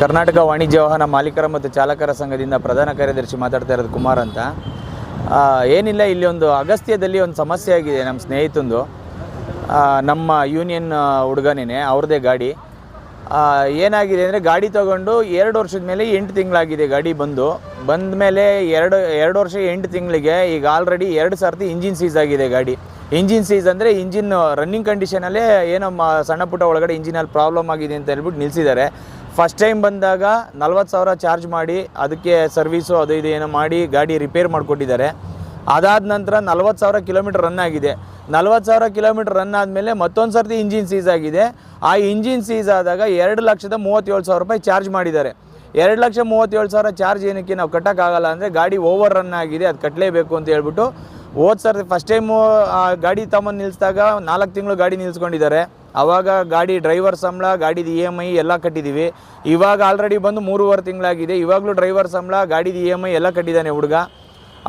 ಕರ್ನಾಟಕ ವಾಣಿಜ್ಯ ವಾಹನ ಮಾಲೀಕರ ಮತ್ತು ಚಾಲಕರ ಸಂಘದಿಂದ ಪ್ರಧಾನ ಕಾರ್ಯದರ್ಶಿ ಮಾತಾಡ್ತಾ ಇರೋದು ಕುಮಾರ್ ಅಂತ. ಏನಿಲ್ಲ, ಇಲ್ಲಿ ಒಂದು ಅಗಸ್ತ್ಯದಲ್ಲಿ ಒಂದು ಸಮಸ್ಯೆ ಆಗಿದೆ ನಮ್ಮ ಸ್ನೇಹಿತಂದು. ನಮ್ಮ ಯೂನಿಯನ್ ಹುಡುಗನೇ ಅವ್ರದ್ದೇ ಗಾಡಿ. ಏನಾಗಿದೆ ಅಂದರೆ ಗಾಡಿ ತಗೊಂಡು ಎರಡು ವರ್ಷದ ಮೇಲೆ ಎಂಟು ತಿಂಗಳಾಗಿದೆ ಗಾಡಿ ಬಂದು. ಬಂದ ಮೇಲೆ ಎರಡು ಎರಡು ವರ್ಷ ಎಂಟು ತಿಂಗಳಿಗೆ ಈಗ ಆಲ್ರೆಡಿ ಎರಡು ಸರ್ತಿ ಇಂಜಿನ್ ಸೀಸ್ ಆಗಿದೆ ಗಾಡಿ. ಇಂಜಿನ್ ಸೀಸ್ ಅಂದರೆ ಇಂಜಿನ್ ರನ್ನಿಂಗ್ ಕಂಡೀಷನಲ್ಲೇ ಏನೋ ಸಣ್ಣ ಪುಟ್ಟ ಒಳಗಡೆ ಇಂಜಿನಲ್ಲಿ ಪ್ರಾಬ್ಲಮ್ ಆಗಿದೆ ಅಂತ ಹೇಳ್ಬಿಟ್ಟು ನಿಲ್ಲಿಸಿದ್ದಾರೆ ಫಸ್ಟ್ ಟೈಮ್ ಬಂದಾಗ ನಲ್ವತ್ತು ಸಾವಿರ ಚಾರ್ಜ್ ಮಾಡಿ, ಅದಕ್ಕೆ ಸರ್ವೀಸು ಅದು ಇದು ಏನೋ ಮಾಡಿ, ಗಾಡಿ ರಿಪೇರ್ ಮಾಡಿಕೊಟ್ಟಿದ್ದಾರೆ. ಅದಾದ ನಂತರ ನಲ್ವತ್ತು ಸಾವಿರ ಕಿಲೋಮೀಟರ್ ರನ್ ಆಗಿದೆ. ನಲ್ವತ್ತು ಸಾವಿರ ಕಿಲೋಮೀಟರ್ ರನ್ ಆದಮೇಲೆ ಮತ್ತೊಂದು ಸರ್ತಿ ಇಂಜಿನ್ ಸೀಸ್ ಆಗಿದೆ. ಆ ಇಂಜಿನ್ ಸೀಸ್ ಆದಾಗ ಎರಡು ಲಕ್ಷದ ಮೂವತ್ತೇಳು ಸಾವಿರ ರೂಪಾಯಿ ಚಾರ್ಜ್ ಮಾಡಿದ್ದಾರೆ. ಎರಡು ಲಕ್ಷ ಮೂವತ್ತೇಳು ಸಾವಿರ ಚಾರ್ಜ್ ಏನಕ್ಕೆ ನಾವು ಕಟ್ಟೋಕ್ಕಾಗಲ್ಲ ಅಂದರೆ ಗಾಡಿ ಓವರ್ ರನ್ ಆಗಿದೆ, ಅದು ಕಟ್ಟಲೇಬೇಕು ಅಂತ ಹೇಳ್ಬಿಟ್ಟು ಹೋದ್ ಸರ್ ಫಸ್ಟ್ ಟೈಮು ಗಾಡಿ ತಮ್ಮನ್ನು ನಿಲ್ಲಿಸಿದಾಗ ನಾಲ್ಕು ತಿಂಗಳು ಗಾಡಿ ನಿಲ್ಸ್ಕೊಂಡಿದ್ದಾರೆ. ಆವಾಗ ಗಾಡಿ ಡ್ರೈವರ್ ಸಂಬಳ, ಗಾಡಿದ ಇ ಎಂ ಐ ಎಲ್ಲ ಕಟ್ಟಿದ್ದೀವಿ ಇವಾಗ ಆಲ್ರೆಡಿ ಬಂದು ಮೂರುವರೆ ತಿಂಗಳಾಗಿದೆ. ಇವಾಗಲೂ ಡ್ರೈವರ್ ಸಂಬಳ, ಗಾಡಿದ ಇ ಎಂ ಐ ಎಲ್ಲ ಕಟ್ಟಿದ್ದಾನೆ ಹುಡುಗ.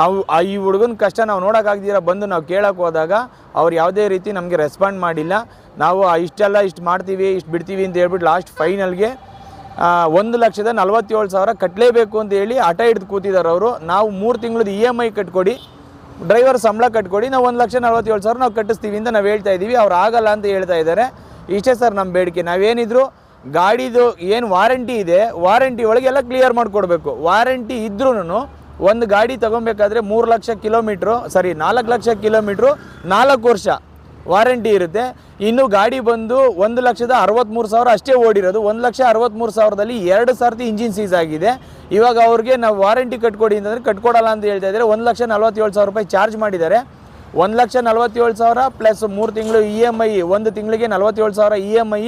ಅವು ಈ ಹುಡುಗನ ಕಷ್ಟ ನಾವು ನೋಡೋಕ್ಕಾಗ್ದಿರ ಬಂದು ನಾವು ಕೇಳೋಕೆ ಹೋದಾಗ ಅವ್ರು ಯಾವುದೇ ರೀತಿ ನಮಗೆ ರೆಸ್ಪಾಂಡ್ ಮಾಡಿಲ್ಲ. ನಾವು ಇಷ್ಟೆಲ್ಲ ಇಷ್ಟು ಮಾಡ್ತೀವಿ, ಇಷ್ಟು ಬಿಡ್ತೀವಿ ಅಂತ ಹೇಳ್ಬಿಟ್ಟು ಲಾಸ್ಟ್ ಫೈನಲ್ಗೆ ಒಂದು ಲಕ್ಷದ ನಲ್ವತ್ತೇಳು ಸಾವಿರ ಕಟ್ಟಲೇಬೇಕು ಅಂತ ಹೇಳಿ ಹಠ ಹಿಡ್ದು ಕೂತಿದ್ದಾರೆ ಅವರು. ನಾವು ಮೂರು ತಿಂಗಳದ್ದು ಇ ಎಂ ಐ ಕಟ್ಕೊಡಿ ಡ್ರೈವರ್ ಸಂಬಳ ಕಟ್ಕೊಡಿ, ನಾವು ಒಂದು ಲಕ್ಷ ನಲ್ವತ್ತೇಳು ಸಾವಿರ ನಾವು ಕಟ್ಟಿಸ್ತೀವಿ ಅಂತ ನಾವು ಹೇಳ್ತಾ ಇದ್ದೀವಿ ಅವ್ರು ಆಗಲ್ಲ ಅಂತ ಹೇಳ್ತಾ ಇದ್ದಾರೆ ಇಷ್ಟೇ ಸರ್ ನಮ್ಮ ಬೇಡಿಕೆ. ನಾವೇನಿದ್ರು ಗಾಡಿದು ಏನು ವಾರಂಟಿ ಇದೆ, ವಾರಂಟಿ ಒಳಗೆಲ್ಲ ಕ್ಲಿಯರ್ ಮಾಡಿಕೊಡ್ಬೇಕು. ವಾರಂಟಿ ಇದ್ರೂ ಒಂದು ಗಾಡಿ ತೊಗೊಬೇಕಾದ್ರೆ ಮೂರು ಲಕ್ಷ ಕಿಲೋಮೀಟ್ರು, ಸರಿ, ನಾಲ್ಕು ಲಕ್ಷ ಕಿಲೋಮೀಟ್ರು ನಾಲ್ಕು ವರ್ಷ. ವಾರಂಟಿ ಇರುತ್ತೆ. ಇನ್ನು ಗಾಡಿ ಬಂದು ಒಂದು ಲಕ್ಷದ ಅರವತ್ತ್ಮೂರು ಸಾವಿರ ಅಷ್ಟೇ ಓಡಿರೋದು. ಒಂದು ಲಕ್ಷ ಅರವತ್ತ್ಮೂರು ಸಾವಿರದಲ್ಲಿ ಎರಡು ಸರ್ತಿ ಇಂಜಿನ್ ಸೀಸ್ ಆಗಿದೆ. ಇವಾಗ ಅವ್ರಿಗೆ ನಾವು ವಾರಂಟಿ ಕಟ್ಕೊಡಿ ಅಂತಂದರೆ ಕಟ್ಕೊಡಲ್ಲ ಅಂತ ಹೇಳ್ತಾ ಇದ್ದಾರೆ. ಒಂದು ಲಕ್ಷ ನಲ್ವತ್ತೇಳು ಸಾವಿರ ರೂಪಾಯಿ ಚಾರ್ಜ್ ಮಾಡಿದ್ದಾರೆ. ಒಂದು ಲಕ್ಷ ನಲ್ವತ್ತೇಳು ಸಾವಿರ ಪ್ಲಸ್ ಮೂರು ತಿಂಗಳು ಇ ಎಂ ಐ, ಒಂದು ತಿಂಗಳಿಗೆ ನಲ್ವತ್ತೇಳು ಸಾವಿರ E M I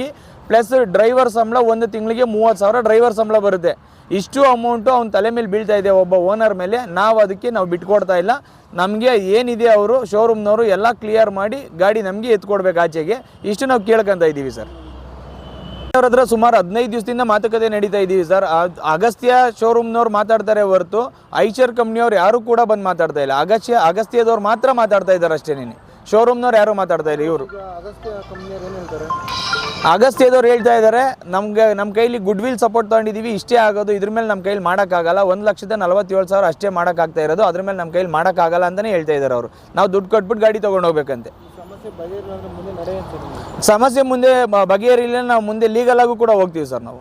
plus driver ಸಂಬಳ ಒಂದು ತಿಂಗಳಿಗೆ ಮೂವತ್ತು ಸಾವಿರ ಡ್ರೈವರ್ ಸಂಬಳ ಬರುತ್ತೆ. ಇಷ್ಟು ಅಮೌಂಟು ಅವ್ನ ತಲೆ ಮೇಲೆ ಬೀಳ್ತಾ ಇದೆ ಒಬ್ಬ ಓನರ್ ಮೇಲೆ. ನಾವು ಅದಕ್ಕೆ ನಾವು ಬಿಟ್ಕೊಡ್ತಾ ಇಲ್ಲ. ನಮಗೆ ಏನಿದೆ ಅವರು ಶೋರೂಮ್ನವರು ಎಲ್ಲ ಕ್ಲಿಯರ್ ಮಾಡಿ ಗಾಡಿ ನಮಗೆ ಎತ್ಕೊಡ್ಬೇಕು ಆಚೆಗೆ. ಇಷ್ಟು ನಾವು ಕೇಳ್ಕೊತಾ ಇದ್ದೀವಿ ಸರ್. ಅವ್ರ ಹತ್ರ ಸುಮಾರು ಹದಿನೈದು ದಿವಸದಿಂದ ಮಾತುಕತೆ ನಡೀತಾ ಇದ್ದೀವಿ ಸರ್. ಅಗಸ್ತ್ಯ ಶೋರೂಮ್ನವ್ರು ಮಾತಾಡ್ತಾರೆ ಹೊರತು, ಐಚರ್ ಕಂಪ್ನಿಯವ್ರು ಯಾರು ಕೂಡ ಬಂದು ಮಾತಾಡ್ತಾ ಇಲ್ಲ. ಅಗಸ್ತ್ಯ ಅಗಸ್ತ್ಯದವ್ರು ಮಾತ್ರ ಮಾತಾಡ್ತಾ ಇದ್ದಾರೆ ಅಷ್ಟೇ ನೀನು. ಶೋರೂಮ್ನವ್ರು ಯಾರು ಮಾತಾಡ್ತಾ ಇಲ್ಲ ಇವರು. ಅಗಸ್ತ್ಯದವ್ರು ಹೇಳ್ತಾ ಇದ್ದಾರೆ ನಮ್ಗೆ ನಮ್ಮ ಕೈಲಿ ಗುಡ್ ವಿಲ್ ಸಪೋರ್ಟ್ ತೊಗೊಂಡಿದ್ದೀವಿ ಇಷ್ಟೇ ಆಗೋದು ಇದ್ರ ಮೇಲೆ ನಮ್ಮ ಕೈಲಿ ಮಾಡೋಕ್ಕಾಗಲ್ಲ ಒಂದು ಲಕ್ಷದ ನಲವತ್ತೇಳು ಸಾವಿರ ಅಷ್ಟೇ ಮಾಡೋಕ್ಕಾಗ್ತಾ ಇರೋದು ಅದ್ರ ಮೇಲೆ ನಮ್ಮ ಕೈಲಿ ಮಾಡೋಕ್ಕಾಗಲ್ಲ ಅಂತಲೇ ಹೇಳ್ತಾ ಇದ್ದಾರೆ ಅವರು. ನಾವು ದುಡ್ಡು ಕೊಟ್ಬಿಟ್ಟು ಗಾಡಿ ತೊಗೊಂಡು ಹೋಗ್ಬೇಕಂತೆ. ಸಮಸ್ಯೆ ಮುಂದೆ ಬಗೆಹರಿಲ್ಲ ನಾವು ಮುಂದೆ ಲೀಗಲ್ ಆಗೂ ಕೂಡ ಹೋಗ್ತೀವಿ ಸರ್ ನಾವು.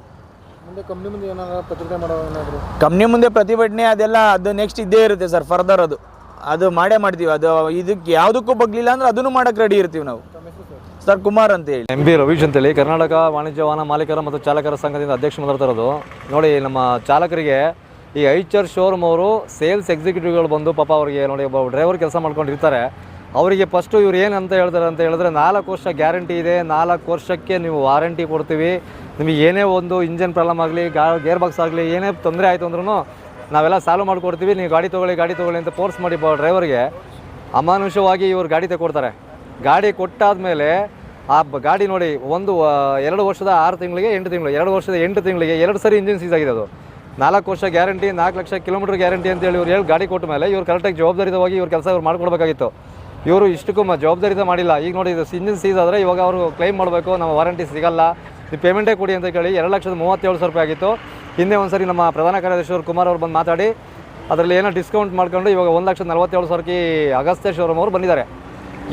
ಕಂಪ್ನಿ ಮುಂದೆ ಪ್ರತಿಭಟನೆ ಅದೆಲ್ಲ ಅದು ನೆಕ್ಸ್ಟ್ ಇದ್ದೇ ಇರುತ್ತೆ ಸರ್ ಫರ್ದರ್ ಅದು. ಅದು ಮಾಡೇ ಮಾಡ್ತೀವಿ. ಅದು ಇದಕ್ಕೆ ಯಾವುದಕ್ಕೂ ಬಗ್ಲಿಲ್ಲ ಅಂದ್ರೆ ಅದನ್ನು ಮಾಡಕ್ಕೆ ರೆಡಿ ಇರ್ತೀವಿ ನಾವು. ಸರ್ ಕುಮಾರ್ ಅಂತ ಹೇಳಿ. ಎಂ ಬಿ ರವೀಶ್ ಅಂತೇಳಿ, ಕರ್ನಾಟಕ ವಾಣಿಜ್ಯ ವಾಹನ ಮಾಲೀಕರ ಮತ್ತು ಚಾಲಕರ ಸಂಘದಿಂದ ಅಧ್ಯಕ್ಷ ಮಾತಾಡ್ತಾ ಇರೋದು. ನೋಡಿ, ನಮ್ಮ ಚಾಲಕರಿಗೆ ಈ ಐಚರ್ ಶೋರೂಮ್ ಅವರು ಸೇಲ್ಸ್ ಎಕ್ಸಿಕ್ಯೂಟಿವ್ಗಳು ಬಂದು ಪಾಪ ಅವರಿಗೆ ನೋಡಿ, ಒಬ್ಬ ಡ್ರೈವರ್ ಕೆಲಸ ಮಾಡ್ಕೊಂಡಿರ್ತಾರೆ. ಅವರಿಗೆ ಫಸ್ಟು ಇವ್ರು ಏನು ಅಂತ ಹೇಳ್ತಾರೆ ಅಂತ ಹೇಳಿದ್ರೆ, ನಾಲ್ಕು ವರ್ಷ ಗ್ಯಾರಂಟಿ ಇದೆ, ನಾಲ್ಕು ವರ್ಷಕ್ಕೆ ನೀವು ವಾರಂಟಿ ಕೊಡ್ತೀವಿ. ನಿಮಗೆ ಏನೇ ಒಂದು ಇಂಜನ್ ಪ್ರಾಬ್ಲಮ್ ಆಗಲಿ ಗೇರ್ ಬಾಕ್ಸ್ ಆಗಲಿ, ಏನೇ ತೊಂದರೆ ಆಯಿತು ಅಂದ್ರೂ ನಾವೆಲ್ಲ ಸಾಲ್ವ್ ಮಾಡಿಕೊಡ್ತೀವಿ ನೀವು ಗಾಡಿ ತೊಗೊಳ್ಳಿ ಗಾಡಿ ತೊಗೊಳ್ಳಿ ಅಂತ ಫೋರ್ಸ್ ಮಾಡಿ ಡ್ರೈವರ್ಗೆ ಅಮಾನುಷವಾಗಿ ಇವರು ಗಾಡಿ ತಗೊಡ್ತಾರೆ. ಗಾಡಿ ಕೊಟ್ಟಾದ ಮೇಲೆ ಆ ಗಾಡಿ ನೋಡಿ ಒಂದು ಎರಡು ವರ್ಷದ ಆರು ತಿಂಗಳಿಗೆ ಎಂಟು ತಿಂಗಳು, ಎರಡು ವರ್ಷದ ಎಂಟು ತಿಂಗಳಿಗೆ ಎರಡು ಸರಿ ಇಂಜಿನ್ ಸೀಸ್ ಆಗಿದೆ ಅದು. ನಾಲ್ಕು ವರ್ಷ ಗ್ಯಾರಂಟಿ ನಾಲ್ಕು ಲಕ್ಷ ಕಿಲೋಮೀಟರ್ ಗ್ಯಾರಂಟಿ ಅಂತೇಳಿ ಇವ್ರು ಹೇಳಿ ಗಾಡಿ ಕೊಟ್ಟ ಮೇಲೆ ಇವ್ರು ಕರೆಕ್ಟಾಗಿ ಜವಾಬ್ದಾರಿತವಾಗಿ ಇವ್ರ ಕೆಲಸ ಇವ್ರು ಮಾಡ್ಕೊಡ್ಬೇಕಾಗಿತ್ತು. ಇವರು ಇಷ್ಟಕ್ಕೂ ಜವಾಬ್ದಾರಿತ ಮಾಡಿಲ್ಲ. ಈಗ ನೋಡಿ ಇದು ಇಂಜಿನ್ ಸೀಸ್ ಆದರೆ ಇವಾಗ ಅವರು ಕ್ಲೈಮ್ ಮಾಡಬೇಕು, ನಮ್ಮ ವಾರಂಟಿ ಸಿಗಲ್ಲ ನೀವು ಪೇಮೆಂಟೇ ಕೊಡಿ ಅಂತ ಕೇಳಿ ಎರಡು ಲಕ್ಷದ ಮೂವತ್ತೇಳು ಸಾವಿರ ರೂಪಾಯಿ ಆಗಿತ್ತು. ಹಿಂದೆ ಒಂದು ನಮ್ಮ ಪ್ರಧಾನ ಕಾರ್ಯದರ್ಶಿ ಅವರು ಕುಮಾರ್ ಅವರು ಬಂದು ಮಾತಾಡಿ, ಅದರಲ್ಲಿ ಏನೋ ಡಿಸ್ಕೌಂಟ್ ಮಾಡ್ಕೊಂಡು ಇವಾಗ ಒಂದು ಲಕ್ಷದ ನಲವತ್ತೇಳು ಸಾವಿರಕ್ಕೆ ಅಗಸ್ತ್ಯ ಶೋರೂಮ್ ಅವರು ಬಂದಿದ್ದಾರೆ.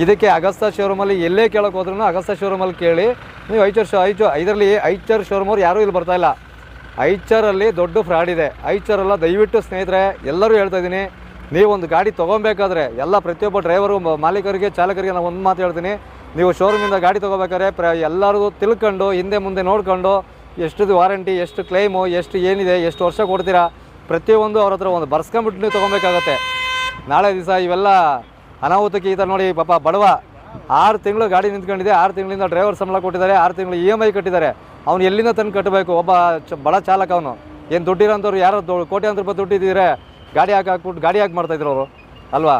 ಇದಕ್ಕೆ ಅಗಸ್ತ್ಯ ಶೋರೂಮಲ್ಲಿ ಎಲ್ಲೇ ಕೇಳೋಕೆ ಹೋದ್ರೂ ಅಗಸ್ತ್ಯ ಶೋರೂಮಲ್ಲಿ ಕೇಳಿ, ನೀವು ಐಚರ್ ಶೋ ಐಚು ಇದರಲ್ಲಿ ಐಚರ್ ಶೋರೂಮ್ ಅವ್ರು ಯಾರೂ ಇಲ್ಲಿ ಬರ್ತಾ ಇಲ್ಲ. ಐಚರಲ್ಲಿ ದೊಡ್ಡ ಫ್ರಾಡ್ ಇದೆ. ಐಚರಲ್ಲ ದಯವಿಟ್ಟು ಸ್ನೇಹಿತರೆ, ಎಲ್ಲರೂ ಹೇಳ್ತಾ ಇದ್ದೀನಿ ನೀವು ಒಂದು ಗಾಡಿ ತೊಗೊಬೇಕಾದ್ರೆ ಎಲ್ಲ ಪ್ರತಿಯೊಬ್ಬ ಡ್ರೈವರು ಮಾಲೀಕರಿಗೆ, ಚಾಲಕರಿಗೆ ನಾನು ಒಂದು ಮಾತು ಹೇಳ್ತೀನಿ. ನೀವು ಶೋರೂಮಿಂದ ಗಾಡಿ ತೊಗೋಬೇಕಾದ್ರೆ ಪ್ರ ಎಲ್ಲರಿಗೂ ತಿಳ್ಕೊಂಡು, ಹಿಂದೆ ಮುಂದೆ ನೋಡ್ಕೊಂಡು ಎಷ್ಟು ವಾರಂಟಿ, ಎಷ್ಟು ಕ್ಲೈಮು ಎಷ್ಟು ಏನಿದೆ, ಎಷ್ಟು ವರ್ಷ ಕೊಡ್ತೀರಾ, ಪ್ರತಿಯೊಂದು ಅವ್ರ ಹತ್ರ ಒಂದು ಬರ್ಸ್ಕೊಂಬಿಟ್ಟು ನೀವು ತೊಗೊಬೇಕಾಗತ್ತೆ. ನಾಳೆ ದಿವಸ ಇವೆಲ್ಲ ಅನಾಹುತಕ್ಕೆ ಈ ಥರ ನೋಡಿ, ಪಾಪ ಬಡವ, ಆರು ತಿಂಗಳು ಗಾಡಿ ನಿಂತ್ಕೊಂಡಿದೆ, ಆರು ತಿಂಗಳಿಂದ ಡ್ರೈವರ್ ಸಂಬಳ ಕೊಟ್ಟಿದ್ದಾರೆ, ಆರು ತಿಂಗಳು ಇ ಎಂ ಐ ಕಟ್ಟಿದ್ದಾರೆ. ಅವ್ನು ಎಲ್ಲಿಂದ ತಂದು ಕಟ್ಟಬೇಕು? ಒಬ್ಬ ಚ, ಬಡ ಚಾಲಕ ಅವನು. ಏನು ದುಡ್ಡಿರೋಂಥವ್ರು ಯಾರೋ ದೊ, ಕೋಟ್ಯಾಂತರ ರೂಪಾಯಿ ದುಡ್ಡಿದ್ದಿದ್ರೆ ಗಾಡಿ ಹಾಕಿ ಹಾಕ್ಬಿಟ್ಟು, ಗಾಡಿ ಹಾಕಿ ಮಾಡ್ತಾಯಿದ್ರು ಅವರು. ಅಲ್ವಾ?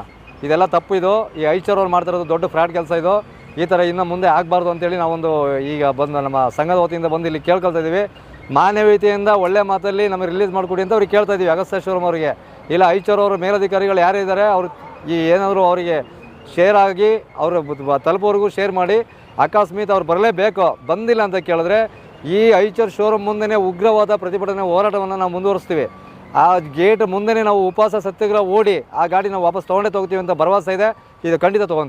ಇದೆಲ್ಲ ತಪ್ಪು ಇದು. ಈ ಐಚರ್ ಅವ್ರು ಮಾಡ್ತಾ ಇರೋದು ದೊಡ್ಡ ಫ್ರಾಡ್ ಕೆಲಸ ಇದು. ಈ ಥರ ಇನ್ನು ಮುಂದೆ ಆಗಬಾರ್ದು ಅಂತೇಳಿ ನಾವೊಂದು ಈಗ ಬಂದು ನಮ್ಮ ಸಂಘದ ವತಿಯಿಂದ ಬಂದು ಇಲ್ಲಿ ಕೇಳ್ಕೊಳ್ತಾ ಇದ್ದೀವಿ ಮಾನವೀಯತೆಯಿಂದ ಒಳ್ಳೆ ಮಾತಲ್ಲಿ ನಮಗೆ ರಿಲೀಸ್ ಮಾಡಿಕೊಡಿ ಅಂತ ಅವ್ರಿಗೆ ಕೇಳ್ತಾ ಇದ್ದೀವಿ ಅಗಸ್ತ್ಯ ಶೋರೂಮ್ ಅವರಿಗೆ. ಇಲ್ಲ ಐಚೂರವರು ಮೇಲಧಿಕಾರಿಗಳು ಯಾರಿದ್ದಾರೆ ಅವರು ಈ ಏನಾದರೂ ಅವರಿಗೆ ಶೇರ್ ಆಗಿ ಅವರು ತಲುಪೋವರೆಗೂ ಶೇರ್ ಮಾಡಿ ಅಕಸ್ಮಾತ್ ಅವ್ರು ಬರಲೇಬೇಕು, ಬಂದಿಲ್ಲ ಅಂತ ಕೇಳಿದ್ರೆ ಈ ಐಚರ್ ಶೋರೂಮ್ ಮುಂದೆನೇ ಉಗ್ರವಾದ ಪ್ರತಿಭಟನೆ ಹೋರಾಟವನ್ನು ನಾವು ಮುಂದುವರಿಸ್ತೀವಿ. ಆ ಗೇಟ್ ಮುಂದೆನೇ ನಾವು ಉಪವಾಸ ಸತ್ಯಾಗ್ರಹ ಓಡಿ ಆ ಗಾಡಿ ನಾವು ವಾಪಸ್ ತೊಗೊಂಡೇ ತೊಗೋತೀವಿ ಅಂತ ಭರವಸೆ ಇದೆ. ಇದು ಖಂಡಿತ ತೊಗೊಂತೀವಿ.